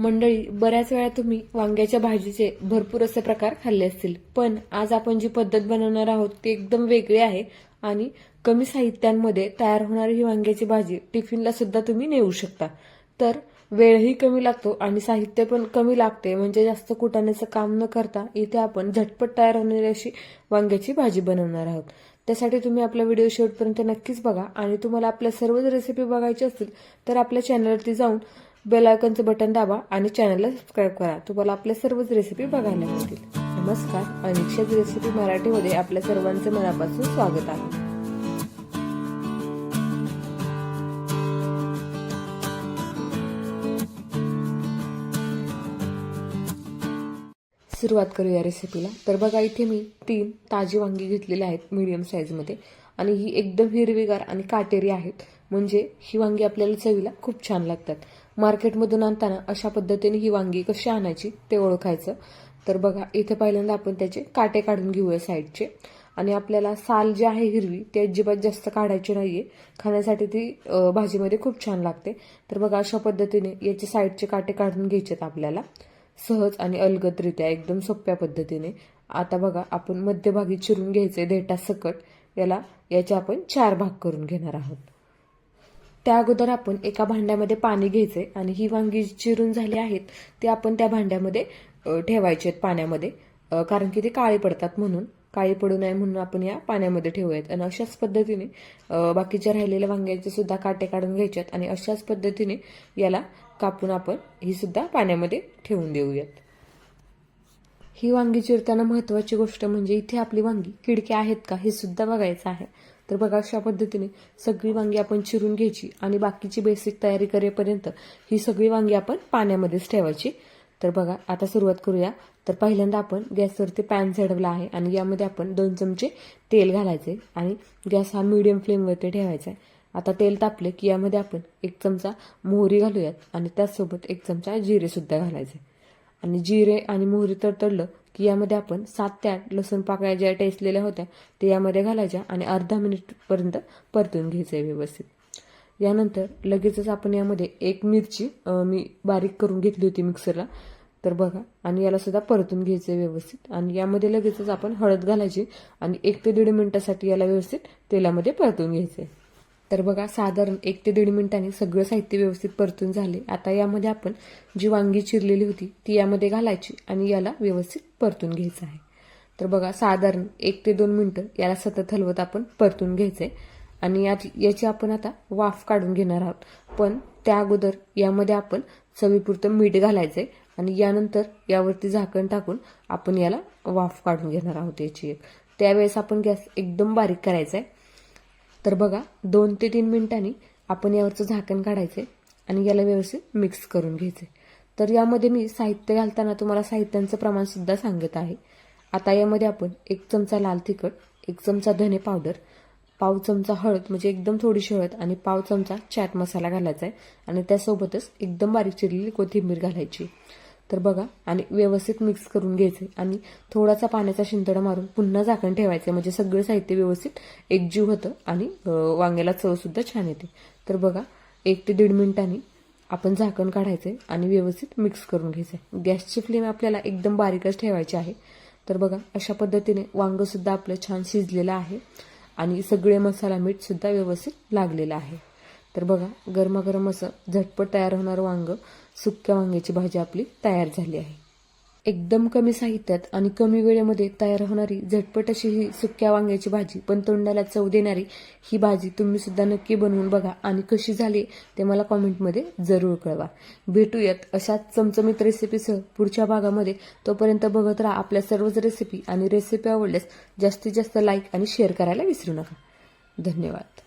मंडळी बऱ्याच वेळा तुम्ही वांग्याच्या भाजीचे भरपूर असे प्रकार खाल्ले असतील. पण आज आपण जी पद्धत बनवणार आहोत ती एकदम वेगळी आहे आणि कमी साहित्यांमध्ये तयार होणारी ही वांग्याची भाजी टिफिनला सुद्धा तुम्ही नेऊ शकता. तर वेळही कमी लागतो आणि साहित्य पण कमी लागते म्हणजे जास्त कुटाण्याचं काम न करता इथे आपण झटपट तयार होणारी अशी वांग्याची भाजी बनवणार आहोत. त्यासाठी तुम्ही आपला व्हिडिओ शेवटपर्यंत नक्कीच बघा आणि तुम्हाला आपल्या सर्वच रेसिपी बघायची असतील तर आपल्या चॅनलवरती जाऊन बेल बटन दाबा आणि चॅनलला सबस्क्राईब करा. तुम्हाला आपल्या सर्वच रेसिपी बघायला मिळतील. नमस्कार. अनिक्षाच रेसिपी मराठीमध्ये आपल्या सर्वांचे मनापासून स्वागत आहे. सुरुवात करूया रेसिपीला तर बघा इथे मी तीन ताजी वांगी घेतलेली आहेत मीडियम साईजमध्ये आणि ही एकदम हिरवीगार आणि काटेरी आहेत. म्हणजे ही वांगी आपल्याला चवीला खूप छान लागतात. मार्केटमधून आणताना अशा पद्धतीने ही वांगी कशी आणायची ते ओळखायचं. तर बघा इथे पहिल्यांदा आपण त्याचे काटे काढून घेऊया साईडचे. आणि आपल्याला साल जी आहे हिरवी ती अजिबात जास्त काढायची नाहीये. खाण्यासाठी ती भाजीमध्ये खूप छान लागते. तर बघा अशा पद्धतीने याचे साईडचे काटे काढून घ्यायचेत आपल्याला. सहज आणि अलगदरित्या एकदम सोप्या पद्धतीने. आता बघा आपण मध्यभागी चिरून घ्यायचे देटा सकट याला याचे आपण चार भाग करून घेणार आहोत. त्या अगोदर आपण एका भांड्यामध्ये पाणी घ्यायचे आणि ही वांगी जी चिरून झाली आहेत ती आपण त्या भांड्यामध्ये ठेवायचे ठेवायची आहेत पाण्यामध्ये. कारण की ते काळे पडतात म्हणून. काळी पडू नये म्हणून आपण या पाण्यामध्ये ठेवूयात. आणि अशाच पद्धतीने बाकीच्या राहिलेल्या वांग्याचे सुद्धा काटे काढून घ्यायच्यात आणि अशाच पद्धतीने याला कापून आपण ही सुद्धा पाण्यामध्ये ठेवून देऊयात. ही वांगी चिरताना महत्वाची गोष्ट म्हणजे इथे आपली वांगी किडके आहेत का हे सुद्धा बघायचं आहे. तर बघा अशा पद्धतीने सगळी वांगी आपण चिरून घ्यायची आणि बाकीची बेसिक तयारी करेपर्यंत ही सगळी वांगी आपण पाण्यामध्येच ठेवायची. तर बघा आता सुरुवात करूया. तर पहिल्यांदा आपण गॅसवरती पॅन चढवला आहे आणि यामध्ये आपण दोन चमचे तेल घालायचे आणि गॅस हा मिडियम फ्लेमवरती ठेवायचा आहे आता तेल तापले की यामध्ये आपण एक चमचा मोहरी घालूयात आणि त्याचसोबत एक चमचा जिरेसुद्धा घालायचे आणि जिरे आणि मोहरी तडतडलं की यामध्ये आपण सात ते आठ लसूण पाकळ्या ज्या टेसलेल्या होत्या ते यामध्ये घालायच्या आणि अर्धा मिनिटपर्यंत परतून घ्यायचं व्यवस्थित. यानंतर लगेचच आपण यामध्ये एक मिरची मी बारीक करून घेतली होती मिक्सरला. तर बघा आणि याला सुद्धा परतून घ्यायचं व्यवस्थित. आणि यामध्ये लगेचच आपण हळद घालायची आणि एक ते दीड मिनिटासाठी याला व्यवस्थित तेलामध्ये परतून घ्यायचं आहे तर बघा साधारण एक ते दीड मिनिटांनी सगळं साहित्य व्यवस्थित परतून झाले. आता यामध्ये आपण जी वांगी चिरलेली होती ती यामध्ये घालायची आणि याला व्यवस्थित परतून घ्यायचं आहे. तर बघा साधारण एक ते दोन मिनटं याला सतत हलवत आपण परतून घ्यायचंय. आणि यात याची आपण आता वाफ काढून घेणार आहोत. पण त्या अगोदर यामध्ये आपण चवीपुरतं मीठ घालायचंय आणि यानंतर यावरती झाकण टाकून आपण याला वाफ काढून घेणार आहोत याची एक. त्यावेळेस आपण गॅस एकदम बारीक करायचा आहे तर बघा दोन ते तीन मिनिटांनी आपण यावरचं झाकण काढायचे आणि याला व्यवस्थित मिक्स करून घ्यायचे तर यामध्ये मी साहित्य घालताना तुम्हाला साहित्यांचं प्रमाण सुद्धा सांगत आहे. आता यामध्ये आपण एक चमचा लाल तिखट एक चमचा धने पावडर पाव चमचा हळद म्हणजे एकदम थोडीशी हळद आणि पाव चमचा चाट मसाला घालायचा आहे आणि त्यासोबतच एकदम बारीक चिरलेली कोथिंबीर घालायची. तर बघा आणि व्यवस्थित मिक्स करून घ्यायचे आणि थोडासा पाण्याचा शिंतडा मारून पुन्हा झाकण ठेवायचं म्हणजे सगळं साहित्य व्यवस्थित एकजीव होतं आणि वांग्याला चव सुद्धा छान येते. तर बघा एक ते दीड मिनिटांनी आपण झाकण काढायचे आणि व्यवस्थित मिक्स करून घ्यायचे गॅसची फ्लेम आपल्याला एकदम बारीकच ठेवायची आहे. तर बघा अशा पद्धतीने वांगंसुद्धा आपलं छान शिजलेलं आहे. आणि सगळे मसाला मीठ सुद्धा व्यवस्थित लागलेलं आहे. तर बघा गरमागरम असं झटपट तयार होणारं वांग सुक्या वांग्याची भाजी आपली तयार झाली आहे. एकदम कमी साहित्यात आणि कमी वेळेमध्ये तयार होणारी झटपट अशी ही सुक्या वांग्याची भाजी पण तोंडाला चव देणारी ही भाजी तुम्ही सुद्धा नक्की बनवून बघा. आणि कशी झाली ते मला कॉमेंटमध्ये जरूर कळवा. भेटूयात अशाच चमचमीत रेसिपीसह पुढच्या भागामध्ये. तोपर्यंत बघत राहा आपल्या सर्वच रेसिपी आणि रेसिपी आवडल्यास जास्तीत जास्त लाईक आणि शेअर करायला विसरू नका. धन्यवाद.